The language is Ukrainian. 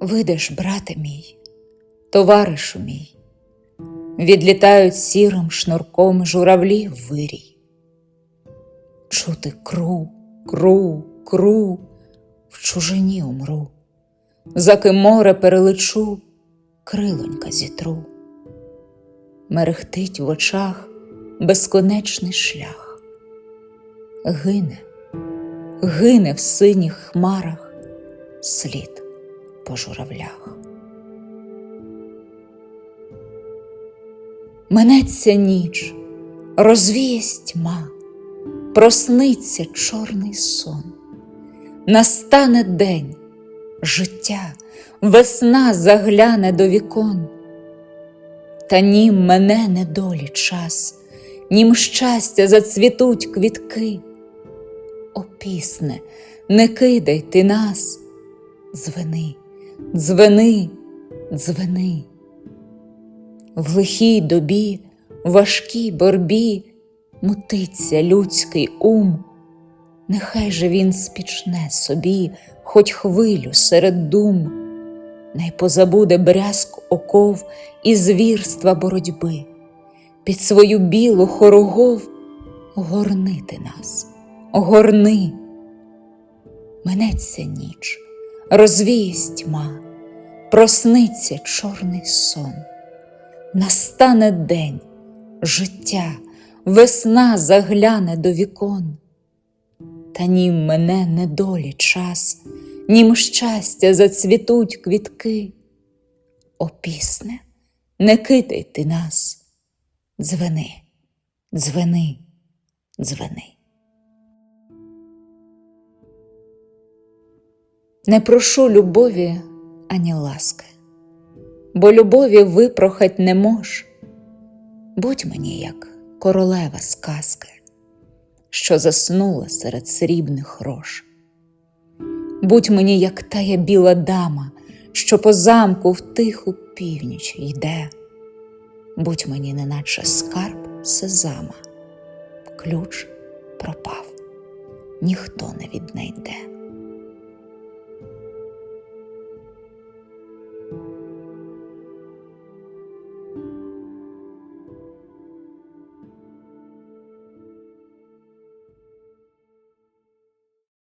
Видиш, брате мій, товаришу мій, відлітають сірим шнурком журавлі в вирій. Чути кру, кру, кру, в чужині умру, заки море перелечу, крилонька зітру. Мерехтить в очах безконечний шлях, гине, гине в синіх хмарах слід по журавлях. Минеться ніч, розвіє тьма, просниться чорний сон, настане день, життя, весна загляне до вікон. Та нім мене недолі час, нім щастя зацвітуть квітки. О, пісне, не кидай ти нас, дзвени, дзвени, дзвени. В лихій добі, важкій борбі мутиться людський ум, нехай же він спічне собі, хоч хвилю серед дум, най позабуде брязк оков і звірства боротьби, під свою білу хорогов горнити нас, горни. Минеться ніч, розвіє тьма, просниться чорний сон. Настане день, життя, весна загляне до вікон. Та нім мене недолі час, нім щастя зацвітуть квітки. О, пісне, не кидай ти нас, дзвени, дзвени, дзвени. Не прошу любові ані ласки, бо любові випрохать не мож. Будь мені, як королева сказки, що заснула серед срібних рож. Будь мені, як тая біла дама, що по замку в тиху північ йде. Будь мені, неначе скарб сезама, ключ пропав, ніхто не віднайде.